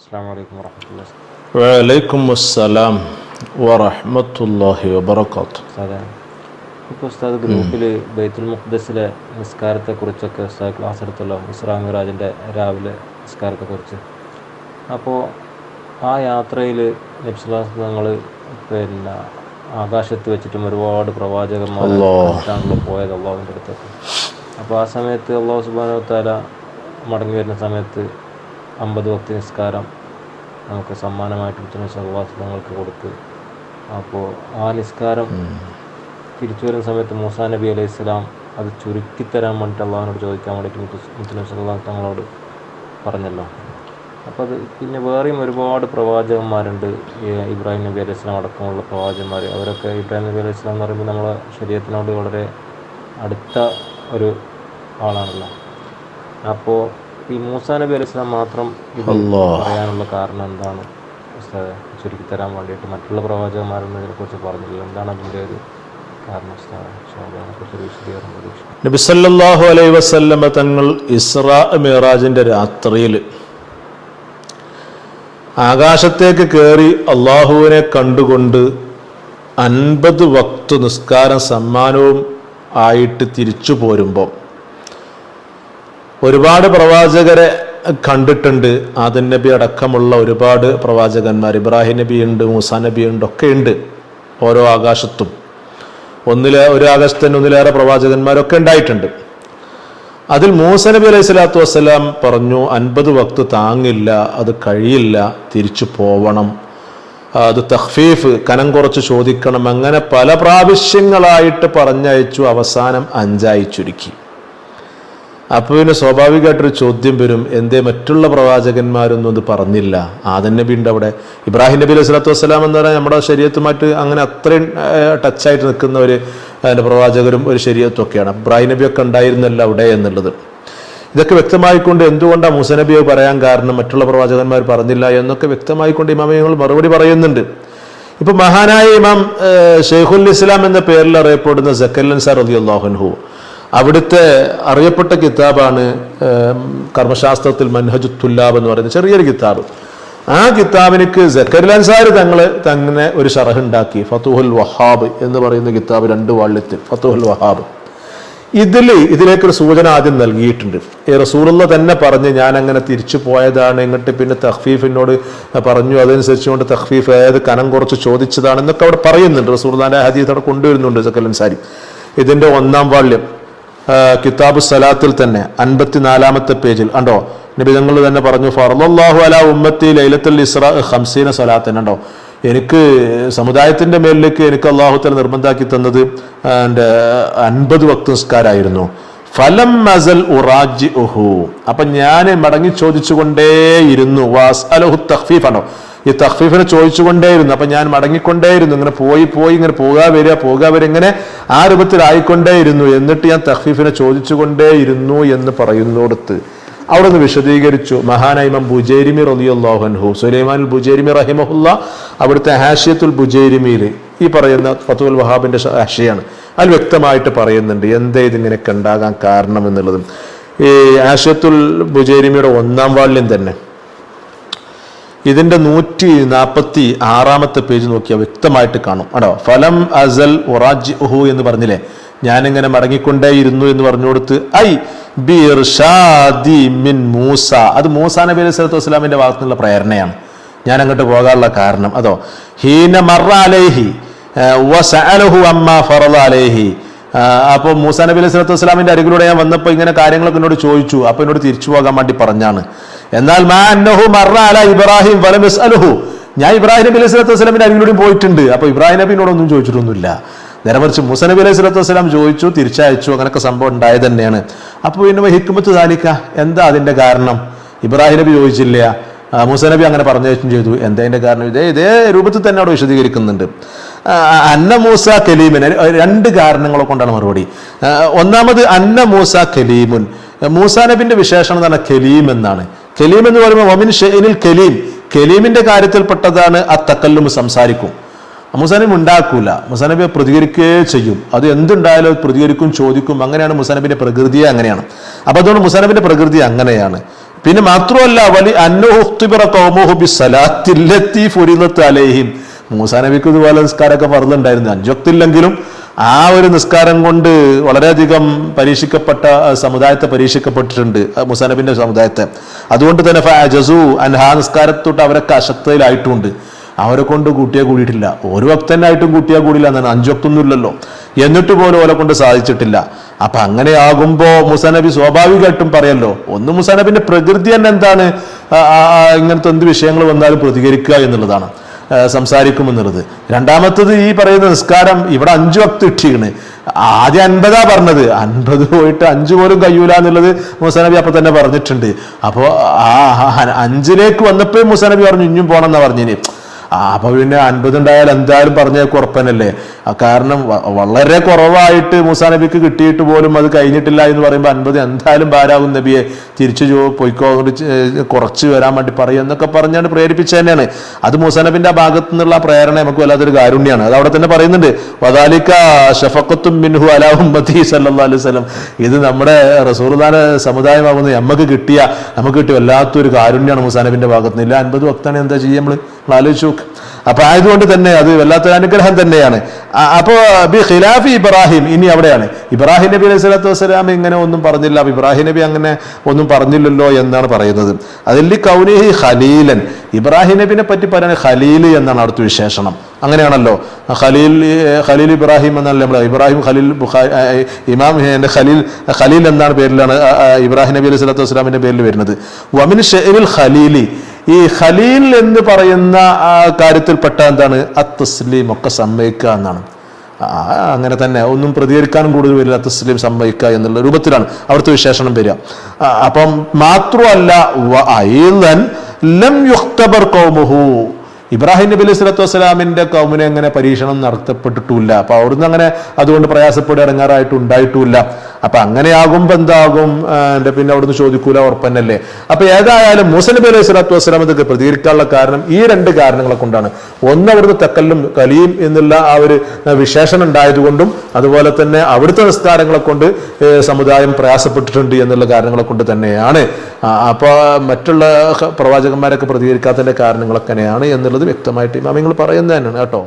അസ്സാം വലൈക്കും വർഹമത്തുള്ള വലൈക്കും അസ്സലാം വറഹ്മത്തുള്ളാഹി വബറകാത്ത് സാധാരണ ഇപ്പോൾ ഉസ്താദ് ഗ്രൂപ്പിൽ ബൈത്തുൽ മുഖ്ദസിലെ നിസ്കാരത്തെ കുറിച്ചൊക്കെ ഉസ്താദ് ക്ലാസ് എടുത്തല്ലോ ഇസ്രാ മിറാജിന്റെ രാവിലെ നിസ്കാരത്തെക്കുറിച്ച് അപ്പോൾ ആ യാത്രയിൽ നബ്സുല്ലാസ് ഞങ്ങൾ പിന്നെ ആകാശത്ത് വെച്ചിട്ടും ഒരുപാട് പ്രവാചകന്മാരാണല്ലോ പോയത് അള്ളാഹുവിന്റെ അടുത്തൊക്കെ. അപ്പോൾ ആ സമയത്ത് അള്ളാഹു സുബാനു താല മടങ്ങി വരുന്ന സമയത്ത് അമ്പത് ഭക്തി നിസ്കാരം നമുക്ക് സമ്മാനമായിട്ട് ഉച്ച സഹവാസങ്ങൾക്ക് കൊടുത്ത് അപ്പോൾ ആ നിസ്കാരം തിരിച്ചു വരുന്ന സമയത്ത് മൂസാ നബി അലൈഹി സ്വലാം അത് ചുരുക്കിത്തരാൻ വേണ്ടിയിട്ട് അള്ളാഹിനോട് ചോദിക്കാൻ വേണ്ടിയിട്ട് മുത്തു മുത്തനബി സല്ലല്ലാഹു തങ്ങളോട് പറഞ്ഞല്ലോ. അപ്പോൾ അത് പിന്നെ വേറെയും ഒരുപാട് പ്രവാചകന്മാരുണ്ട്. ഈ ഇബ്രാഹിം നബി അലൈഹി സ്വലാം അടക്കമുള്ള പ്രവാചകന്മാർ അവരൊക്കെ ഇബ്രാഹിം നബി അലൈഹി സ്വലാം എന്ന് പറയുമ്പോൾ നമ്മളെ ശരീരത്തിനോട് വളരെ അടുത്ത ഒരു ആളാണല്ലോ. അപ്പോൾ ഈ മൂസാ നബി അലൈഹി സ്വലാം മാത്രം ഇത് പറയാനുള്ള കാരണം എന്താണ്? ചുരുക്കി തരാൻ വേണ്ടിയിട്ട് മറ്റുള്ള പ്രവാചകന്മാരൊന്നും ഇതിനെക്കുറിച്ച് പറഞ്ഞില്ല എന്താണ് അതിന്റെ ഒരു കാരണം അലൈ വസല്ലമ തങ്ങൾ ഇസ്രാ മിറാജിന്റെ രാത്രിയിൽ ആകാശത്തേക്ക് കയറി അള്ളാഹുവിനെ കണ്ടുകൊണ്ട് അൻപത് വക്ത് നിസ്കാരം സമ്മാനവും ആയിട്ട് തിരിച്ചു പോരുമ്പോൾ ഒരുപാട് പ്രവാചകരെ കണ്ടിട്ടുണ്ട്. ആദൻ നബി അടക്കമുള്ള ഒരുപാട് പ്രവാചകന്മാർ. ഇബ്രാഹിം നബി ഉണ്ട് മൂസാ നബി ഉണ്ട് ഒക്കെ ഉണ്ട് ഓരോ ആകാശത്തും. ഒന്നിലെ ഒരു ആകാശത്തിന് ഒന്നിലേറെ പ്രവാചകന്മാരൊക്കെ ഉണ്ടായിട്ടുണ്ട്. അതിൽ മൂസ നബി അലൈഹി സ്വലാത്തു വസ്സലാം പറഞ്ഞു അൻപത് വക്ത് താങ്ങില്ല അത് കഴിയില്ല തിരിച്ചു പോവണം. അത് തഹ്ഫീഫ് കനം കുറച്ച് ചോദിക്കണം. അങ്ങനെ പല പ്രാവശ്യങ്ങളായിട്ട് പറഞ്ഞയച്ചു അവസാനം അഞ്ചായി ചുരുക്കി. അപ്പോൾ പിന്നെ സ്വാഭാവികമായിട്ടൊരു ചോദ്യം വരും. എന്തേ മറ്റുള്ള പ്രവാചകന്മാരൊന്നും ഇത് പറഞ്ഞില്ല? ആദൻ നബി അവിടെ. ഇബ്രാഹിം നബി അലൈഹി സ്വലാത്തു വസ്സലാം എന്ന് പറഞ്ഞാൽ നമ്മുടെ ശരീരത്തുമായിട്ട് അങ്ങനെ അത്രയും ടച്ചായിട്ട് നിൽക്കുന്ന ഒരു അതിന്റെ പ്രവാചകരും ഒരു ശരീരത്തും ഒക്കെയാണ് ഇബ്രാഹിം നബിയൊക്കെ ഉണ്ടായിരുന്നല്ല അവിടെ എന്നുള്ളത്. ഇതൊക്കെ വ്യക്തമായിക്കൊണ്ട് എന്തുകൊണ്ടാണ് മുസനബിയെ പറയാൻ കാരണം മറ്റുള്ള പ്രവാചകന്മാർ പറഞ്ഞില്ല എന്നൊക്കെ വ്യക്തമായിക്കൊണ്ട് ഇമാമയങ്ങൾ മറുപടി പറയുന്നുണ്ട്. ഇപ്പൊ മഹാനായ ഇമാം ഷെയ്ഖുൽ ഇസ്ലാം എന്ന പേരിൽ അറിയപ്പെടുന്ന സക്കല്ലൻ സാർ അലി അള്ളാഹുൻഹു അവിടുത്തെ അറിയപ്പെട്ട കിതാബാണ് കർമ്മശാസ്ത്രത്തിൽ മൻഹജു തുല്ലാബ് എന്ന് പറയുന്ന ചെറിയൊരു കിതാബ്. ആ കിതാബിനിക്ക് ജക്കരുൽ അൻസാരി തങ്ങൾ തന്നെ ഒരു ഷറഹുണ്ടാക്കി ഫത്തുഹുൽ വഹാബ് എന്ന് പറയുന്ന കിതാബ് രണ്ട് വാള്യത്തിൽ ഫത്തുഹുൽ വഹാബ്. ഇതിൽ ഇതിലേക്കൊരു സൂചന ആദ്യം നൽകിയിട്ടുണ്ട്. ഈ റസൂലുള്ള തന്നെ പറഞ്ഞ് ഞാൻ അങ്ങനെ തിരിച്ചു പോയതാണ് എന്നിട്ട് പിന്നെ തഹ്ഫീഫിനോട് പറഞ്ഞു അതനുസരിച്ചുകൊണ്ട് തഹ്ഫീഫ് ഏത് കനം കുറച്ച് ചോദിച്ചതാണ് എന്നൊക്കെ അവിടെ പറയുന്നുണ്ട്. റസൂലുള്ളാന്റെ ഹദീസ് അവിടെ കൊണ്ടുവരുന്നുണ്ട് സക്കൽ അൻസാരി. ഇതിന്റെ ഒന്നാം വാള്യം. കിതാബ് സലാത്തിൽ തന്നെ അൻപത്തിനാലാമത്തെ പേജിൽ കണ്ടോ? നിബിതങ്ങൾ തന്നെ പറഞ്ഞു ഫർലാഹു അല ഉമ്മത്തി ലൈലത്തുൽ ഇസ്ര ഹംസീന സലാത്തൻ ഉണ്ടോ എനിക്ക് സമുദായത്തിന്റെ മേലിലേക്ക് എനിക്ക് അള്ളാഹുത്തല നിർബന്ധാക്കി തന്നത് എന്റെ അൻപത് വക്ത ഫലം മസൽ ഉറാജി ഉഹു അപ്പൊ ഞാൻ മടങ്ങി ചോദിച്ചുകൊണ്ടേയിരുന്നു വാസ് അലഹു തഖ്ഫീഫ് ആണോ ഈ തഹ്ഫീഫിനെ ചോദിച്ചുകൊണ്ടേയിരുന്നു. അപ്പൊ ഞാൻ മടങ്ങിക്കൊണ്ടേയിരുന്നു. ഇങ്ങനെ പോയി പോയി ഇങ്ങനെ പോകാ വരിക പോകാ വരിക ഇങ്ങനെ ആ രൂപത്തിലായിക്കൊണ്ടേയിരുന്നു. എന്നിട്ട് ഞാൻ തഹ്ഫീഫിനെ ചോദിച്ചുകൊണ്ടേയിരുന്നു എന്ന് പറയുന്നിടത്ത് അവിടെ നിന്ന് വിശദീകരിച്ചു മഹാനൈമം ബുജേരിമി റലിയുല്ലാഹൻഹു സുലൈമാൻ ബുജേരിമി റഹിമഹുല്ല അവിടുത്തെ ഹാഷ്യത്തുൽ ബുജേരിമിയിൽ ഈ പറയുന്ന ഫത്തുൽ വഹാബിന്റെ ആശയാണ് അതിൽ വ്യക്തമായിട്ട് പറയുന്നുണ്ട് എന്തേ ഇതിങ്ങനെയൊക്കെ ഉണ്ടാകാൻ കാരണം എന്നുള്ളതും. ഈ ആശയത്തുൽ ബുജേരിമിയുടെ ഒന്നാം വാള്യം തന്നെ. ഇതിന്റെ നൂറ്റി നാൽപ്പത്തി ആറാമത്തെ പേജ് നോക്കിയാൽ വ്യക്തമായിട്ട് കാണും. ആണോ ഫലം അസൽ ഒറാജ് ഉഹു എന്ന് പറഞ്ഞില്ലേ? ഞാനിങ്ങനെ മടങ്ങിക്കൊണ്ടേയിരുന്നു എന്ന് പറഞ്ഞു കൊടുത്ത് ഐ ബി ഇർഷാദി മിൻ മൂസ. അത് മൂസ നബി അലൈഹി സ്വലത്തു വസ്സലാമിന്റെ ഭാഗത്തു നിന്നുള്ള പ്രേരണയാണ്. ഞാൻ അങ്ങോട്ട് പോകാനുള്ള കാരണം അതോ ഹീന മറ അലേഹി വസഅലഹു അമ്മ ഫറദ അലേഹി. അപ്പോൾ മൂസ നബി അലൈഹി സ്വലത്തു വസ്സലാമിന്റെ അരികിലൂടെ ഞാൻ വന്നപ്പോൾ ഇങ്ങനെ കാര്യങ്ങളൊക്കെ എന്നോട് ചോദിച്ചു. അപ്പോൾ എന്നോട് തിരിച്ചു പോകാൻ വേണ്ടി പറഞ്ഞാണ്. എന്നാൽ ഇബ്രാഹിം ഞാൻ ഇബ്രാഹിം നബി അലൈഹി സ്വലത്തു വസ്സലാമിന്റെ അരികിലൂടെ പോയിട്ടുണ്ട്. അപ്പൊ ഇബ്രാഹിം നബിനോടൊന്നും ചോദിച്ചിട്ടൊന്നുമില്ല. നേരെ മറിച്ച് മൂസ നബി അലൈഹി സ്വലത്തു വസ്സലാം ചോദിച്ചു തിരിച്ചയച്ചു അങ്ങനെയൊക്കെ സംഭവം ഉണ്ടായത് തന്നെയാണ്. അപ്പോൾ പിന്നെ ഹിക്കുമത്ത് താലിക്ക എന്താ അതിന്റെ കാരണം? ഇബ്രാഹിം നബി ചോദിച്ചില്ല. മുസനബി മൂസ നബി അങ്ങനെ പറഞ്ഞയച്ചും ചെയ്തു. എന്താ അതിന്റെ കാരണം? ഇതേ ഇതേ രൂപത്തിൽ തന്നെ അവിടെ വിശദീകരിക്കുന്നുണ്ട്. അന്ന മൂസ കലീമൻ രണ്ട് കാരണങ്ങളെ കൊണ്ടാണ് മറുപടി. ഒന്നാമത് അന്ന മൂസ കലീമുൻ. മൂസ നബിന്റെ വിശേഷണം എന്ന് പറഞ്ഞാൽ കലീം എന്നാണ്. കലീം എന്ന് പറയുമ്പോൾ വമിൻ ഷെയ്നിൽ കലീം. കലീമിന്റെ കാര്യത്തിൽപ്പെട്ടതാണ് ആ തക്കല്ലും സംസാരിക്കും. മുസാനബി ഉണ്ടാക്കൂല മുസാനബിയെ പ്രതികരിക്കുകയേ ചെയ്യും. അത് എന്തുണ്ടായാലും പ്രതികരിക്കും ചോദിക്കും. അങ്ങനെയാണ് മുസാനബിന്റെ പ്രകൃതിയെ അങ്ങനെയാണ്. അപ്പൊ അതുകൊണ്ട് മുസാനബിന്റെ പ്രകൃതി അങ്ങനെയാണ്. പിന്നെ മാത്രമല്ല വലി അന്നുഹുത്തിബറ കൗമുഹു സലാത്തില്ലത്തി ഫുരിദത്ത് അലൈഹിം. മൂസാ നബിക്ക് ഇതുപോലെ നിസ്കാരമൊക്കെ പറഞ്ഞിട്ടുണ്ടായിരുന്നു. അഞ്ചൊക്തില്ലെങ്കിലും ആ ഒരു നിസ്കാരം കൊണ്ട് വളരെയധികം പരീക്ഷിക്കപ്പെട്ട സമുദായത്തെ പരീക്ഷിക്കപ്പെട്ടിട്ടുണ്ട് മുസാനബിന്റെ മൂസാ സമുദായത്തെ. അതുകൊണ്ട് തന്നെ ജസു അൻഹാ നിസ്കാരത്തൊട്ട് അവരൊക്കെ അശക്തയിലായിട്ടുണ്ട്. അവരെ കൊണ്ട് കൂട്ടിയാൽ കൂടിയിട്ടില്ല. ഒരു ഭക്തനായിട്ടും കൂട്ടിയാൽ കൂടിയില്ല എന്നാണ്. അഞ്ചൊക്കൊന്നും ഇല്ലല്ലോ. എന്നിട്ട് പോലും ഓലെ കൊണ്ട് സാധിച്ചിട്ടില്ല. അപ്പൊ അങ്ങനെ ആകുമ്പോ മുസാനബി സ്വാഭാവികമായിട്ടും പറയല്ലോ ഒന്ന് മുസാനബിന്റെ പ്രകൃതി തന്നെ എന്താണ്? ഇങ്ങനത്തെ എന്ത് വിഷയങ്ങൾ വന്നാലും പ്രതികരിക്കുക എന്നുള്ളതാണ്. സംസാരിക്കുമെന്നുള്ളത്. രണ്ടാമത്തത് ഈ പറയുന്ന നിസ്കാരം ഇവിടെ അഞ്ചു വക്ത് ഇട്ടിക്കണ് ആദ്യം അൻപതാ പറഞ്ഞത്. അൻപത് പോയിട്ട് അഞ്ച് പോലും കഴിയൂല എന്നുള്ളത് മുസനബി അപ്പൊ തന്നെ പറഞ്ഞിട്ടുണ്ട്. അപ്പോ ആ അഞ്ചിലേക്ക് വന്നപ്പോഴും മുസനബി പറഞ്ഞു ഇഞ്ഞും പോണെന്നാ പറഞ്ഞിനി. ആ, അപ്പൊ പിന്നെ അൻപത് ഉണ്ടായാൽ എന്തായാലും പറഞ്ഞ കുറപ്പനല്ലേ? ആ, കാരണം വളരെ കുറവായിട്ട് മൂസാ നബിക്ക് കിട്ടിയിട്ട് പോലും അത് കഴിഞ്ഞിട്ടില്ല എന്ന് പറയുമ്പോൾ അൻപത് എന്തായാലും ഭാരാകും നബിയെ. തിരിച്ചു പൊയ്ക്കോ കുറച്ച് വരാൻ വേണ്ടി പറയും എന്നൊക്കെ പറഞ്ഞാണ് പ്രേരിപ്പിച്ച തന്നെയാണ്. അത് മൂസാ നബിന്റെ ഭാഗത്തു നിന്നുള്ള ആ പ്രേരണ നമുക്ക് വല്ലാത്തൊരു കാരുണ്യാണ്. അത് അവിടെ തന്നെ പറയുന്നുണ്ട് വദാലിക്ക ഷഫക്കത്തും മിൻഹു അലാ ഉമ്മത്തി സല്ലല്ലാഹു അലൈഹി വസല്ലം. ഇത് നമ്മുടെ റസൂർദാന സമുദായമാകുന്ന നമുക്ക് കിട്ടിയ നമുക്ക് കിട്ടിയ വല്ലാത്തൊരു കാരുണ്യമാണ് മൂസാ നബിന്റെ ഭാഗത്ത് നിന്ന്. ഇല്ല അൻപത് വക്താണ് എന്താ ചെയ്യുക നമ്മൾ ആലോചിച്ച് നോക്ക്. അപ്പൊ ആയതുകൊണ്ട് തന്നെ അത് വല്ലാത്തൊരു അനുഗ്രഹം തന്നെയാണ്. അപ്പോ ബി ഖിലാഫി ഇബ്രാഹിം ഇനി അവിടെയാണ്. ഇബ്രാഹിം നബി അലൈഹി സ്വലാത്തു വസ്സലാം ഇങ്ങനെ ഒന്നും പറഞ്ഞില്ല. ഇബ്രാഹിം നബി അങ്ങനെ ഒന്നും പറഞ്ഞില്ലല്ലോ എന്നാണ് പറയുന്നത്. അതിൽ കൗനിഹി ഖലീലൻ. ഇബ്രാഹിം നബിനെ പറ്റി പറയുന്നത് ഖലീൽ എന്നാണ് അടുത്ത വിശേഷണം. അങ്ങനെയാണല്ലോ. ഖലീൽ ഖലീൽ ഇബ്രാഹിം എന്നല്ല നമ്മൾ ഇബ്രാഹിം ഖലീൽ ഇമാം എന്റെ ഖലീൽ ഖലീൽ എന്നാണ് പേരിലാണ് ഇബ്രാഹിം നബി അലൈഹി സ്വലാത്തു വസ്സലാമിന്റെ പേരിൽ വരുന്നത്. വമിൻ ഷെറിൽ ഖലീലി. ഈ ഖലീൽ എന്ന് പറയുന്ന ആ കാര്യത്തിൽപ്പെട്ട എന്താണ്? അത്തസ്ലീം ഒക്കെ സമ്മതിക്കുക എന്നാണ്. അങ്ങനെ തന്നെ. ഒന്നും പ്രതികരിക്കാനും കൂടുതൽ വരില്ല തസ്ലീം സമ്മതിക്കുക എന്നുള്ള രൂപത്തിലാണ് അവിടുത്തെ വിശേഷണം വരിക. അപ്പം മാത്രമല്ല ലം ഇബ്രാഹിം നബി അലൈഹി സ്വലത്തു വസ്സലാമിന്റെ കൗമിനെ അങ്ങനെ പരീക്ഷണം നടത്തപ്പെട്ടിട്ടില്ല അപ്പൊ അവിടുന്ന് അങ്ങനെ അതുകൊണ്ട് പ്രയാസപ്പെട്ട് ഇറങ്ങാറായിട്ട് ഉണ്ടായിട്ടുമില്ല അപ്പൊ അങ്ങനെയാകുമ്പോ എന്താകും? എന്റെ പിന്നെ അവിടുന്ന് ചോദിക്കൂല ഉറപ്പന്നല്ലേ? അപ്പൊ ഏതായാലും മൂസ അലൈഹി സ്വലാത്തു വസ്സലാം ഇതൊക്കെ പ്രതികരിക്കാനുള്ള കാരണം ഈ രണ്ട് കാരണങ്ങളെ കൊണ്ടാണ്. ഒന്ന് അവിടുന്ന് തക്കല്ലും കലിയും എന്നുള്ള ആ ഒരു വിശേഷണം ഉണ്ടായതുകൊണ്ടും അതുപോലെ തന്നെ അവിടുത്തെ നിസ്കാരങ്ങളെ കൊണ്ട് സമുദായം പ്രയാസപ്പെട്ടിട്ടുണ്ട് എന്നുള്ള കാരണങ്ങളെ കൊണ്ട് തന്നെയാണ്. അപ്പോൾ അപ്പൊ മറ്റുള്ള പ്രവാചകന്മാരൊക്കെ പ്രതികരിക്കാത്തതിന്റെ കാരണങ്ങളൊക്കെയാണ് എന്നുള്ളത് വ്യക്തമായിട്ട് ഇമാമിങ്ങൾ പറയുന്നത് തന്നെയാണ് കേട്ടോ.